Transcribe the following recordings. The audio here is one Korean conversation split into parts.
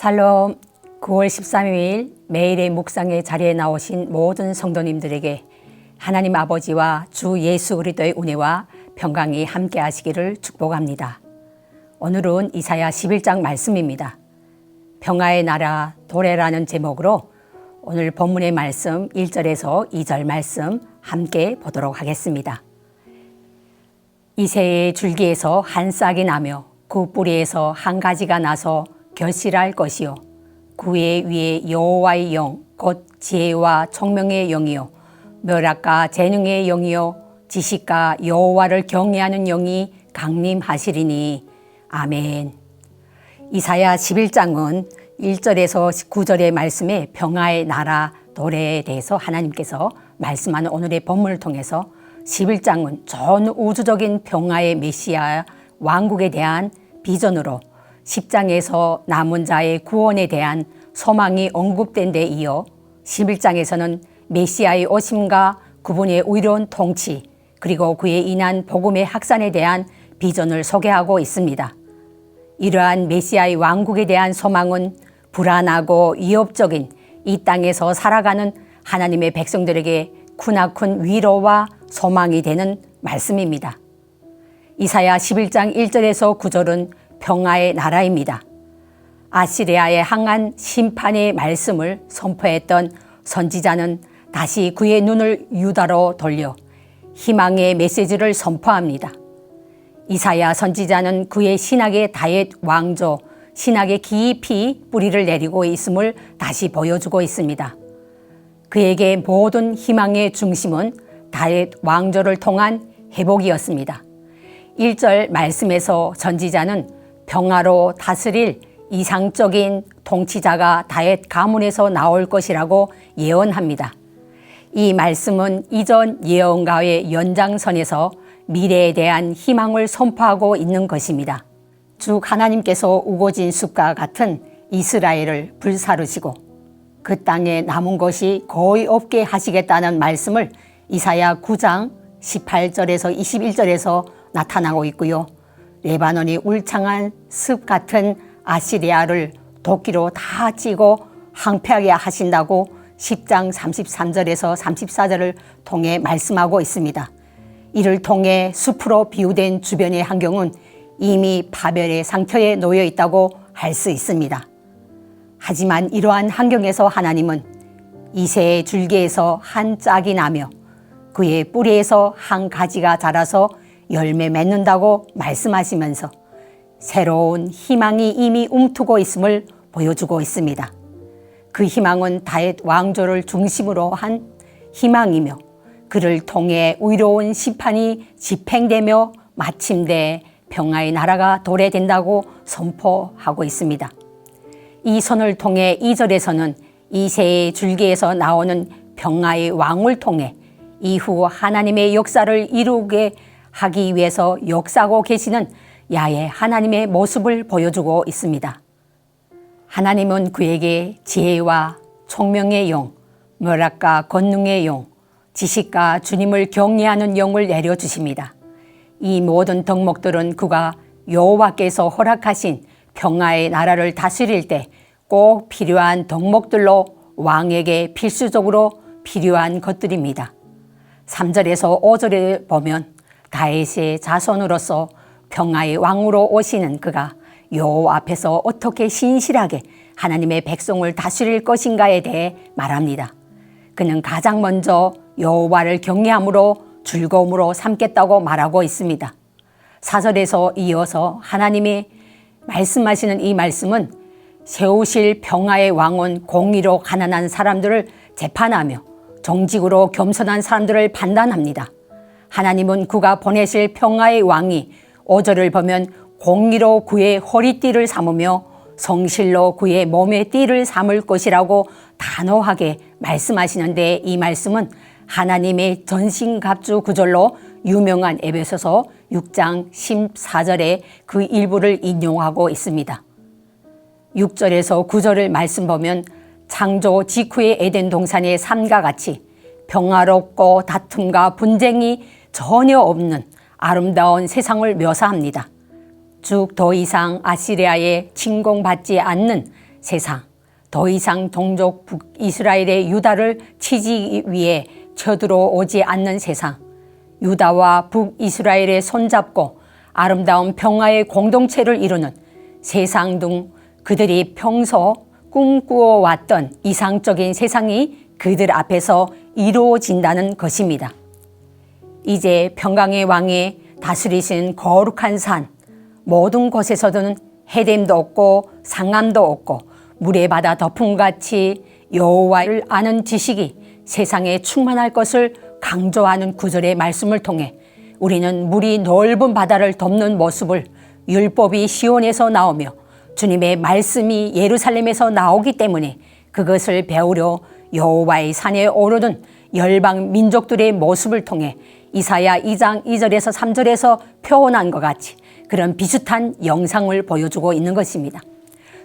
살롬 9월 13일 매일의 묵상의 자리에 나오신 모든 성도님들에게 하나님 아버지와 주 예수 그리스도의 은혜와 평강이 함께 하시기를 축복합니다. 오늘은 이사야 11장 말씀입니다. 평화의 나라 도래라는 제목으로 오늘 본문의 말씀 1절에서 2절 말씀 함께 보도록 하겠습니다. 이새의 줄기에서 한 싹이 나며 그 뿌리에서 한 가지가 나서 결실할 것이요. 그의 위에 여호와의 영 곧 지혜와 총명의 영이요. 멸악과 재능의 영이요. 지식과 여호와를 경외하는 영이 강림하시리니. 아멘. 이사야 11장은 1절에서 9절의 말씀에 평화의 나라 도래에 대해서 하나님께서 말씀하는 오늘의 본문을 통해서 11장은 전 우주적인 평화의 메시아 왕국에 대한 비전으로 10장에서 남은 자의 구원에 대한 소망이 언급된 데 이어 11장에서는 메시아의 오심과 그분의 의로운 통치 그리고 그에 인한 복음의 확산에 대한 비전을 소개하고 있습니다. 이러한 메시아의 왕국에 대한 소망은 불안하고 위협적인 이 땅에서 살아가는 하나님의 백성들에게 크나큰 위로와 소망이 되는 말씀입니다. 이사야 11장 1절에서 9절은 평화의 나라입니다. 아시리아에 항한 심판의 말씀을 선포했던 선지자는 다시 그의 눈을 유다로 돌려 희망의 메시지를 선포합니다. 이사야 선지자는 그의 신학의 다윗 왕조, 신학의 깊이 뿌리를 내리고 있음을 다시 보여주고 있습니다. 그에게 모든 희망의 중심은 다윗 왕조를 통한 회복이었습니다. 1절 말씀에서 전지자는 평화로 다스릴 이상적인 통치자가 다윗 가문에서 나올 것이라고 예언합니다. 이 말씀은 이전 예언가의 연장선에서 미래에 대한 희망을 선포하고 있는 것입니다. 주 하나님께서 우거진 숲과 같은 이스라엘을 불사르시고 그 땅에 남은 것이 거의 없게 하시겠다는 말씀을 이사야 9장 18절에서 21절에서 나타나고 있고요. 레바논이 울창한 습 같은 아시리아를 도끼로 다 찌고 항폐하게 하신다고 10장 33절에서 34절을 통해 말씀하고 있습니다. 이를 통해 숲으로 비유된 주변의 환경은 이미 파멸의 상태에 놓여 있다고 할 수 있습니다. 하지만 이러한 환경에서 하나님은 이새의 줄기에서 한 짝이 나며 그의 뿌리에서 한 가지가 자라서 열매 맺는다고 말씀하시면서 새로운 희망이 이미 움트고 있음을 보여주고 있습니다. 그 희망은 다윗 왕조를 중심으로 한 희망이며 그를 통해 의로운 심판이 집행되며 마침내 평화의 나라가 도래된다고 선포하고 있습니다. 이 선을 통해 이절에서는 이세의 줄기에서 나오는 평화의 왕을 통해 이후 하나님의 역사를 이루게 하기 위해서 역사하고 계시는 야의 하나님의 모습을 보여주고 있습니다. 하나님은 그에게 지혜와 총명의 영, 멸악과 권능의 영, 지식과 주님을 경외하는 영을 내려주십니다. 이 모든 덕목들은 그가 여호와께서 허락하신 평화의 나라를 다스릴 때 꼭 필요한 덕목들로 왕에게 필수적으로 필요한 것들입니다. 3절에서 5절에 보면 다윗의 자손으로서 평화의 왕으로 오시는 그가 여호와 앞에서 어떻게 신실하게 하나님의 백성을 다스릴 것인가에 대해 말합니다. 그는 가장 먼저 여호와를 경외함으로 즐거움으로 삼겠다고 말하고 있습니다. 사절에서 이어서 하나님이 말씀하시는 이 말씀은 세우실 평화의 왕은 공의로 가난한 사람들을 재판하며 정직으로 겸손한 사람들을 판단합니다. 하나님은 그가 보내실 평화의 왕이 오절을 보면 공의로 그의 허리띠를 삼으며 성실로 그의 몸의 띠를 삼을 것이라고 단호하게 말씀하시는데 이 말씀은 하나님의 전신갑주 구절로 유명한 에베소서 6장 14절에 그 일부를 인용하고 있습니다. 6절에서 9절을 말씀 보면 창조 직후의 에덴 동산의 삶과 같이 평화롭고 다툼과 분쟁이 전혀 없는 아름다운 세상을 묘사합니다. 쭉 더 이상 아시리아에 침공받지 않는 세상, 더 이상 동족 북이스라엘의 유다를 치지 위해 쳐들어오지 않는 세상, 유다와 북이스라엘의 손잡고 아름다운 평화의 공동체를 이루는 세상 등 그들이 평소 꿈꾸어 왔던 이상적인 세상이 그들 앞에서 이루어진다는 것입니다. 이제 평강의 왕이 다스리신 거룩한 산, 모든 곳에서는 해됨도 없고 상함도 없고 물에 바다 덮음같이 여호와를 아는 지식이 세상에 충만할 것을 강조하는 구절의 말씀을 통해 우리는 물이 넓은 바다를 덮는 모습을 율법이 시온에서 나오며 주님의 말씀이 예루살렘에서 나오기 때문에 그것을 배우려 여호와의 산에 오르는 열방 민족들의 모습을 통해 이사야 2장 2절에서 3절에서 표현한 것 같이 그런 비슷한 영상을 보여주고 있는 것입니다.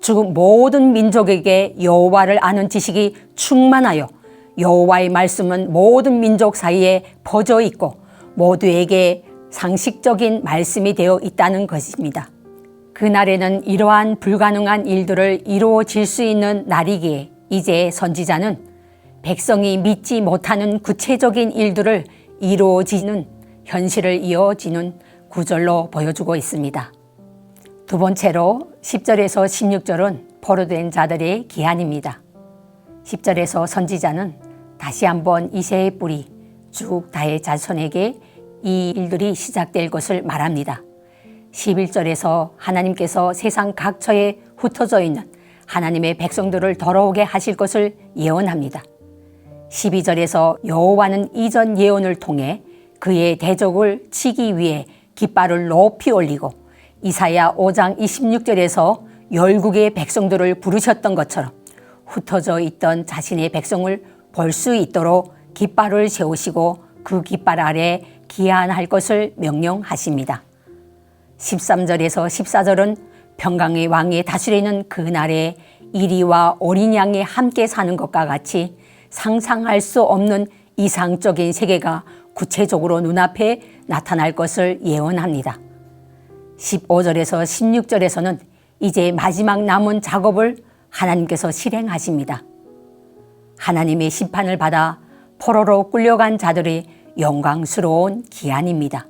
즉 모든 민족에게 여호와를 아는 지식이 충만하여 여호와의 말씀은 모든 민족 사이에 퍼져 있고 모두에게 상식적인 말씀이 되어 있다는 것입니다. 그날에는 이러한 불가능한 일들을 이루어질 수 있는 날이기에 이제 선지자는 백성이 믿지 못하는 구체적인 일들을 이루어지는 현실을 이어지는 구절로 보여주고 있습니다. 두 번째로 10절에서 16절은 포로된 자들의 기한입니다. 10절에서 선지자는 다시 한번 이세의 뿌리 쭉 다의 자손에게 이 일들이 시작될 것을 말합니다. 11절에서 하나님께서 세상 각처에 흩어져 있는 하나님의 백성들을 더러우게 하실 것을 예언합니다. 12절에서 여호와는 이전 예언을 통해 그의 대적을 치기 위해 깃발을 높이 올리고 이사야 5장 26절에서 열국의 백성들을 부르셨던 것처럼 흩어져 있던 자신의 백성을 볼 수 있도록 깃발을 세우시고 그 깃발 아래 기한할 것을 명령하십니다. 13절에서 14절은 평강의 왕이 다스리는 그날에 이리와 어린 양이 함께 사는 것과 같이 상상할 수 없는 이상적인 세계가 구체적으로 눈앞에 나타날 것을 예언합니다. 15절에서 16절에서는 이제 마지막 남은 작업을 하나님께서 실행하십니다. 하나님의 심판을 받아 포로로 끌려간 자들의 영광스러운 기한입니다.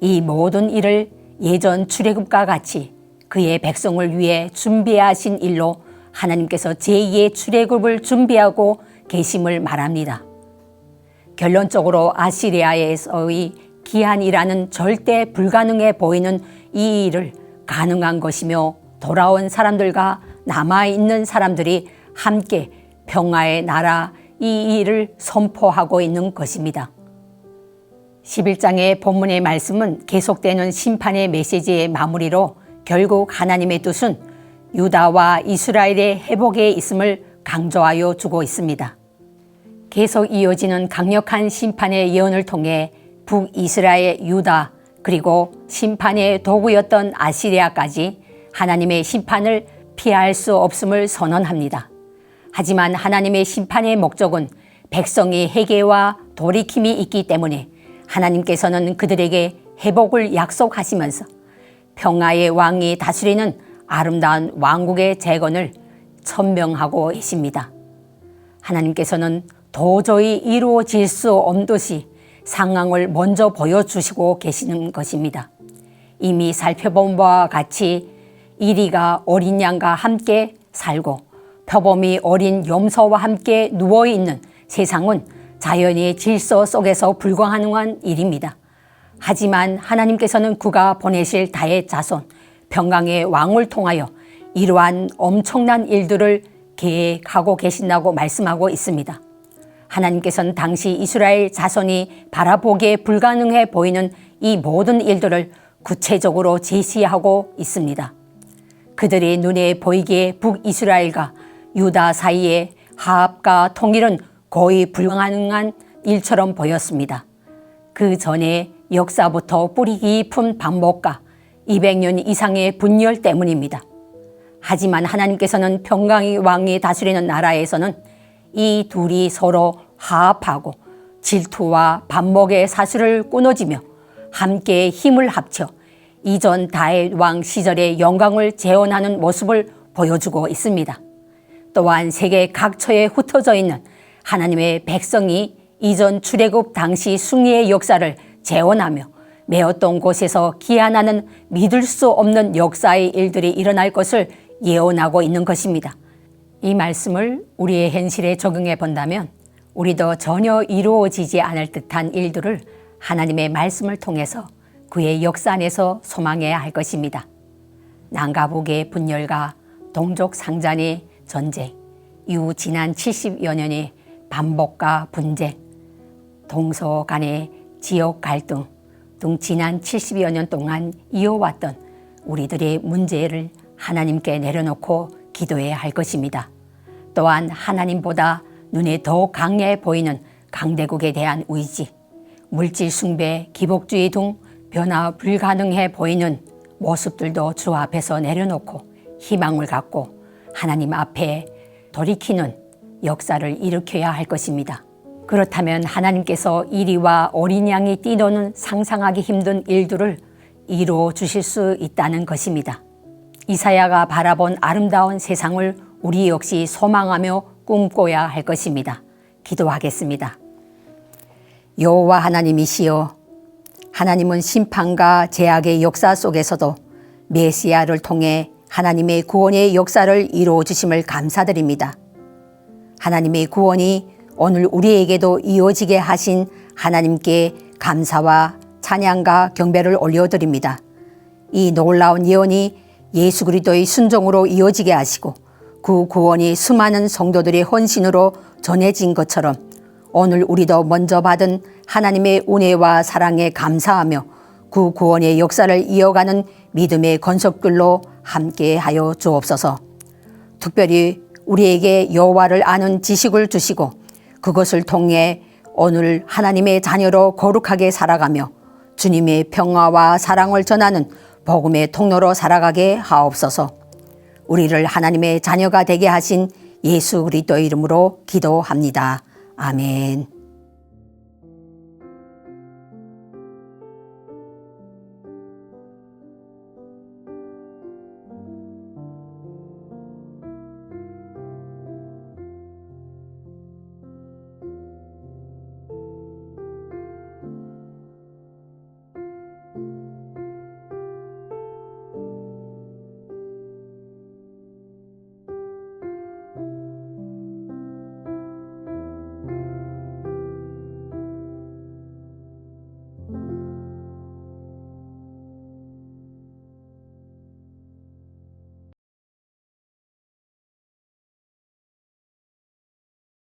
이 모든 일을 예전 출애굽과 같이 그의 백성을 위해 준비하신 일로 하나님께서 제2의 출애굽을 준비하고 계심을 말합니다. 결론적으로 아시리아에서의 기한이라는 절대 불가능해 보이는 이 일을 가능한 것이며 돌아온 사람들과 남아있는 사람들이 함께 평화의 나라 이 일을 선포하고 있는 것입니다. 11장의 본문의 말씀은 계속되는 심판의 메시지의 마무리로 결국 하나님의 뜻은 유다와 이스라엘의 회복에 있음을 강조하여 주고 있습니다. 계속 이어지는 강력한 심판의 예언을 통해 북이스라엘 유다 그리고 심판의 도구였던 아시리아까지 하나님의 심판을 피할 수 없음을 선언합니다. 하지만 하나님의 심판의 목적은 백성의 회개와 돌이킴이 있기 때문에 하나님께서는 그들에게 회복을 약속하시면서 평화의 왕이 다스리는 아름다운 왕국의 재건을 천명하고 계십니다. 하나님께서는 도저히 이루어질 수 없듯이 상황을 먼저 보여주시고 계시는 것입니다. 이미 살펴본 바와 같이 이리가 어린 양과 함께 살고 표범이 어린 염소와 함께 누워있는 세상은 자연의 질서 속에서 불가능한 일입니다. 하지만 하나님께서는 그가 보내실 다의 자손, 평강의 왕을 통하여 이러한 엄청난 일들을 계획하고 계신다고 말씀하고 있습니다. 하나님께서는 당시 이스라엘 자손이 바라보기에 불가능해 보이는 이 모든 일들을 구체적으로 제시하고 있습니다. 그들의 눈에 보이기에 북이스라엘과 유다 사이의 화합과 통일은 거의 불가능한 일처럼 보였습니다. 그 전에 역사부터 뿌리 깊은 반복과 200년 이상의 분열 때문입니다. 하지만 하나님께서는 평강의 왕이 다스리는 나라에서는 이 둘이 서로 화합하고 질투와 반목의 사슬을 끊어지며 함께 힘을 합쳐 이전 다윗 왕 시절의 영광을 재현하는 모습을 보여주고 있습니다. 또한 세계 각처에 흩어져 있는 하나님의 백성이 이전 출애굽 당시 승리의 역사를 재현하며 메었던 곳에서 기한하는 믿을 수 없는 역사의 일들이 일어날 것을 예언하고 있는 것입니다. 이 말씀을 우리의 현실에 적용해 본다면 우리도 전혀 이루어지지 않을 듯한 일들을 하나님의 말씀을 통해서 그의 역사 안에서 소망해야 할 것입니다. 북의 분열과 동족 상잔의 전쟁, 이후 지난 70여 년의 반복과 분쟁, 동서 간의 지역 갈등 등 지난 70여 년 동안 이어왔던 우리들의 문제를 하나님께 내려놓고 기도해야 할 것입니다. 또한 하나님보다 눈에 더 강해 보이는 강대국에 대한 의지, 물질 숭배, 기복주의 등 변화 불가능해 보이는 모습들도 주 앞에서 내려놓고 희망을 갖고 하나님 앞에 돌이키는 역사를 일으켜야 할 것입니다. 그렇다면 하나님께서 이리와 어린 양이 뛰노는 상상하기 힘든 일들을 이루어 주실 수 있다는 것입니다. 이사야가 바라본 아름다운 세상을 우리 역시 소망하며 꿈꿔야 할 것입니다. 기도하겠습니다. 여호와 하나님이시여 하나님은 심판과 제약의 역사 속에서도 메시아를 통해 하나님의 구원의 역사를 이루어 주심을 감사드립니다. 하나님의 구원이 오늘 우리에게도 이어지게 하신 하나님께 감사와 찬양과 경배를 올려드립니다. 이 놀라운 예언이 예수 그리스도의 순종으로 이어지게 하시고 그 구원이 수많은 성도들의 헌신으로 전해진 것처럼 오늘 우리도 먼저 받은 하나님의 은혜와 사랑에 감사하며 그 구원의 역사를 이어가는 믿음의 건석들로 함께하여 주옵소서. 특별히 우리에게 여호와를 아는 지식을 주시고 그것을 통해 오늘 하나님의 자녀로 거룩하게 살아가며 주님의 평화와 사랑을 전하는 복음의 통로로 살아가게 하옵소서. 우리를 하나님의 자녀가 되게 하신 예수 그리스도의 이름으로 기도합니다. 아멘.